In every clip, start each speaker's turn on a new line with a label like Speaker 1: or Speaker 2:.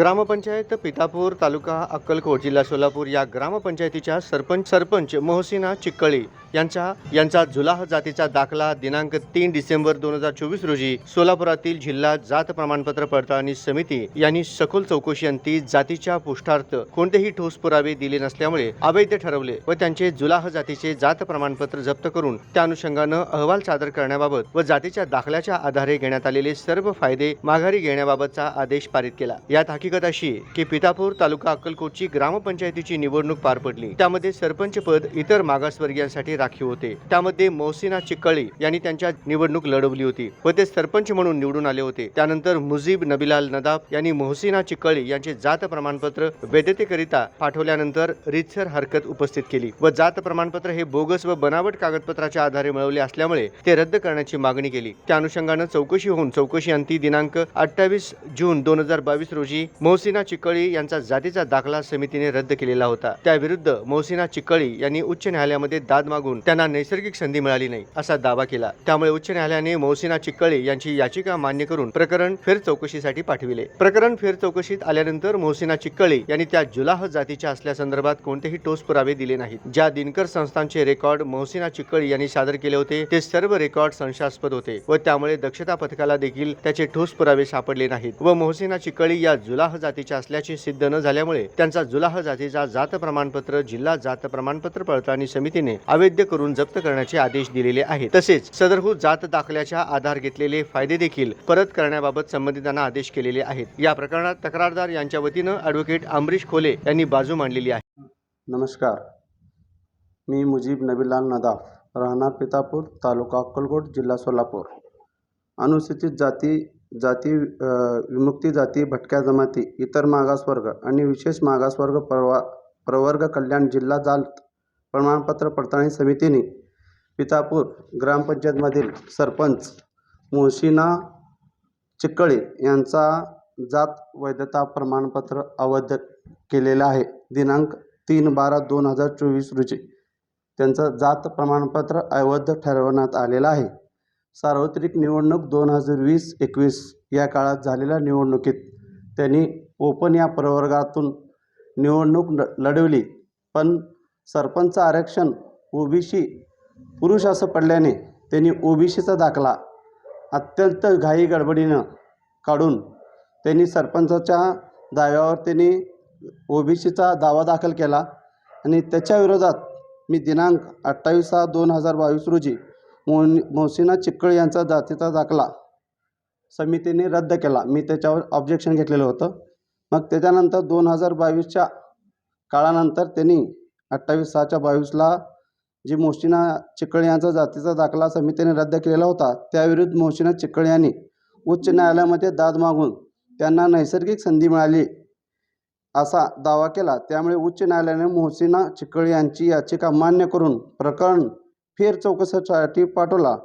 Speaker 1: ग्रामपंचायत पितापूर तालुका अक्कलकोट जिल्हा सोलापूर या ग्रामपंचायतीच्या सरपंच सरपंच मोहसिना चिक्कळी यांचा यांचा जुलाह जातीचा दाखला दिनांक तीन डिसेंबर दोन हजार चोवीस रोजी सोलापुरातील जिल्हा जात प्रमाणपत्र पडताळणी समिती यांनी सखोल चौकशी अंती जातीच्या पुष्टार्थ कोणतेही ठोस पुरावे दिले नसल्यामुळे अवैध ठरवले व त्यांचे जुलाह जातीचे जात प्रमाणपत्र जप्त करून त्या अनुषंगानं अहवाल सादर करण्याबाबत व जातीच्या दाखल्याच्या आधारे घेण्यात आलेले सर्व फायदे माघारी घेण्याबाबतचा आदेश पारित केला. यात हकीकत अशी की पितापूर तालुका अक्कलकोटची ग्रामपंचायतीची निवडणूक पार पडली. त्यामध्ये सरपंच पद इतर मागासवर्गीयांसाठी राखीव होते. त्यामध्ये मोहसिना चिकळी यांनी त्यांच्या निवडणूक लढवली होती व ते सरपंच म्हणून निवडून आले होते. त्यानंतर मुजीब नबिलाल नदाब यांनी मोहसिना चिकळी यांचे जात प्रमाणपत्र वैधतेकरिता पाठवल्यानंतर रितसर हरकत उपस्थित केली व जात प्रमाणपत्र हे बोगस व बनावट कागदपत्राच्या आधारे मिळवले असल्यामुळे ते रद्द करण्याची मागणी केली. त्या अनुषंगानं चौकशी होऊन चौकशी अंती दिनांक अठ्ठावीस जून दोन हजार बावीस रोजी मोहसिना चिक्कळी यांचा जातीचा दाखला समितीने रद्द केलेला होता. त्याविरुद्ध मोहसिना चिक्कळी यांनी उच्च न्यायालयामध्ये दाद मागून त्यांना नैसर्गिक संधी मिळाली नाही असा दावा केला. त्यामुळे उच्च न्यायालयाने मोहसिना चिक्कळे यांची याचिका मान्य करून प्रकरण फेर चौकशीसाठी पाठविले. प्रकरण फेर चौकशीत आल्यानंतर मोहसिना चिक्कळे यांनी त्या जुलाह जातीच्या असल्यासंदर्भात कोणतेही ठोस पुरावे दिले नाहीत. ज्या दिनकर संस्थांचे रेकॉर्ड मोहसिना चिक्कळे यांनी सादर केले होते ते सर्व रेकॉर्ड संशयास्पद होते व त्यामुळे दक्षता पथकाला देखील त्याचे ठोस पुरावे सापडले नाहीत व मोहसिना चिक्कळी या जुलाह जातीच्या असल्याचे सिद्ध न झाल्यामुळे त्यांचा जुलाह जातीचा जात प्रमाणपत्र जिल्हा जात प्रमाणपत्र पडताळणी समितीने अवैध करून जप्त करण्याचे आदेश दिलेले आहेत. तसेच सदरहूत हो जात दाखल्याच्या आधार घेतलेले फायदे देखील परत करण्याबाबत संबंधितांना आदेश केलेले आहेत. या प्रकरणात तक्रारदार यांच्या वतीनं ॲडव्होकेट अमरीश खोले यांनी बाजू मांडलेली आहे.
Speaker 2: नमस्कार. मी मुजीब नबीलाल नदाफ राहणार पितापूर तालुका अक्कलकोट जिल्हा सोलापूर. अनुसूचित जाती जाती विमुक्ती जाती भटक्या जमाती इतर मागासवर्ग आणि विशेष मागासवर्ग प्रवा प्रवर्ग कल्याण जिल्हा जात प्रमाणपत्र पडताळणी समितीने पितापूर ग्रामपंचायतमधील सरपंच मोहसिना चिक्कळे यांचा जात वैधता प्रमाणपत्र अवैध केलेलं आहे. दिनांक तीन बारा दोन हजार चोवीस रोजी त्यांचं जात प्रमाणपत्र अवैध ठरवण्यात आलेलं आहे. सार्वत्रिक निवडणूक दोन हजार वीस एकवीस या काळात झालेल्या निवडणुकीत त्यांनी ओपन या प्रवर्गातून निवडणूक ल लढवली. पण सरपंच आरक्षण ओबीसी पुरुष असं पडल्याने त्यांनी ओबीसीचा दाखला अत्यंत घाई गडबडीनं काढून त्यांनी सरपंचाच्या दाव्यावर त्यांनी ओबीसीचा दावा दाखल केला आणि त्याच्या विरोधात मी दिनांक अठ्ठावीस सहा दोन हजार बावीस रोजी मोहन मोहसिना चिक्कळ यांचा जातीचा दाखला समितीने रद्द केला. मी त्याच्यावर ऑब्जेक्शन घेतलेलं होतं. मग त्याच्यानंतर दोन हजार बावीसच्या काळानंतर त्यांनी अठ्ठावीस सहाच्या बावीसला जी मोशिना चिकळ यांचा जातीचा दाखला समितीने रद्द केलेला होता त्याविरुद्ध मोशिना चिक्कळ यांनी उच्च न्यायालयामध्ये दाद मागून त्यांना नैसर्गिक संधी मिळाली असा दावा केला. त्यामुळे उच्च न्यायालयाने मोहसिना चिक्कळ यांची याचिका मान्य करून प्रकरण फेर चौकशीसाठी पाठवला.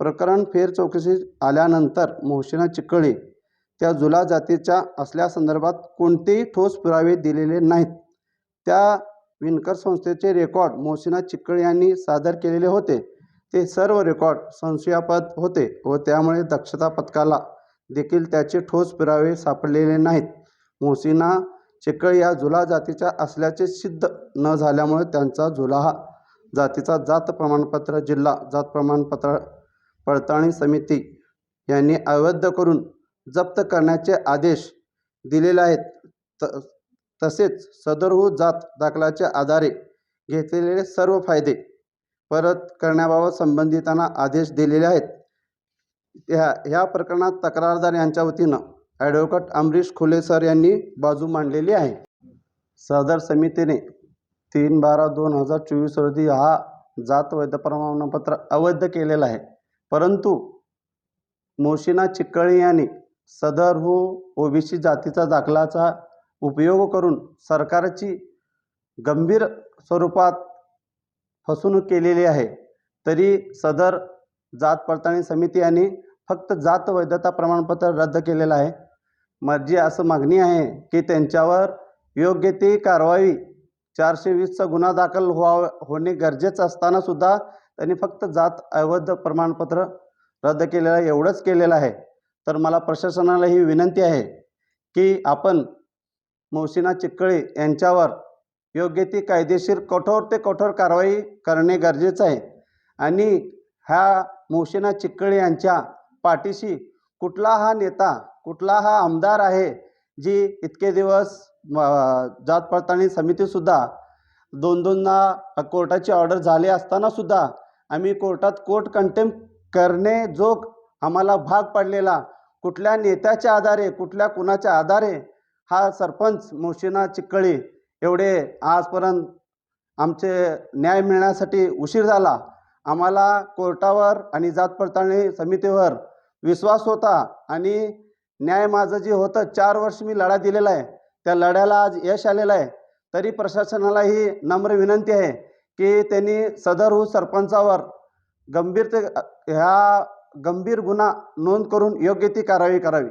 Speaker 2: प्रकरण फेर चौकशी आल्यानंतर मोहसिना चिकळे त्या जुला जातीच्या असल्यासंदर्भात कोणतेही ठोस पुरावे दिलेले नाहीत. त्या विणकर संस्थेचे रेकॉर्ड मोहसिना चिक्कळ यांनी सादर केलेले होते. ते सर्व रेकॉर्ड संशयापद होते व त्यामुळे दक्षता पथकाला देखील त्याचे ठोस पुरावे सापडलेले नाहीत. मोहसिना चिक्कळ या झुला जातीच्या असल्याचे सिद्ध न झाल्यामुळे त्यांचा जुलाहा जातीचा जात प्रमाणपत्र जिल्हा जात प्रमाणपत्र पडताळणी समिती यांनी अवैध करून जप्त करण्याचे आदेश दिलेले आहेत. त तसेच सदरहू जात दाखल्याच्या आधारे घेतलेले सर्व फायदे परत करण्याबाबत संबंधितांना आदेश दिलेले आहेत. ह्या ह्या प्रकरणात तक्रारदार यांच्या वतीनं ॲडव्होकेट अमरीश खुले सर यांनी बाजू मांडलेली आहे. सदर समितीने तीन बारा दोन हजार चोवीस रोजी हा जात वैध प्रमाणपत्र अवैध केलेला आहे. परंतु मोशिना चिक्कळी यांनी सदर हो ओबीसी जातीचा दाखलाचा उपयोग करून सरकारची गंभीर स्वरूपात फसवणूक केलेली आहे. तरी सदर जात पडताळणी समिती यांनी फक्त जात वैधता प्रमाणपत्र रद्द केलेलं आहे. माझी असं मागणी आहे की त्यांच्यावर योग्य ती कारवाई चारशे वीसचा गुन्हा दाखल व्हा होणे गरजेचं असतानासुद्धा त्यांनी फक्त जात अवैध प्रमाणपत्र रद्द केलेलं आहे एवढंच केलेलं आहे. तर मला प्रशासनाला ही विनंती आहे की आपण मोहसिना चिक्कळे यांच्यावर योग्य ती कायदेशीर कठोर ते कठोर कारवाई करणे गरजेचं आहे. आणि ह्या मोहसिना चिक्कळे यांच्या पाठीशी कुठला हा नेता कुठला हा आमदार आहे जी इतके दिवस जात पडताळणी समितीसुद्धा दोन दोनदा कोर्टाची ऑर्डर झाली असतानासुद्धा आम्ही कोर्टात कोर्ट कंटेम्प करणे जो आम्हाला भाग पडलेला. कुठल्या नेत्याच्या आधारे कुठल्या कुणाच्या आधारे हा सरपंच मोशिना चिक्कळी एवढे आजपर्यंत आमचे न्याय मिळण्यासाठी उशीर झाला. आम्हाला कोर्टावर आणि जात पडताळणी समितीवर विश्वास होता आणि न्याय माझं जे होतं चार वर्ष मी लढा दिलेला आहे. त्या लढ्याला आज यश आलेलं आहे. तरी प्रशासनाला ही नम्र विनंती आहे की त्यांनी सदर सरपंचावर गंभीर ते ह्या गंभीर गुन्हा नोंद करून योग्य ती कारवाई करावी.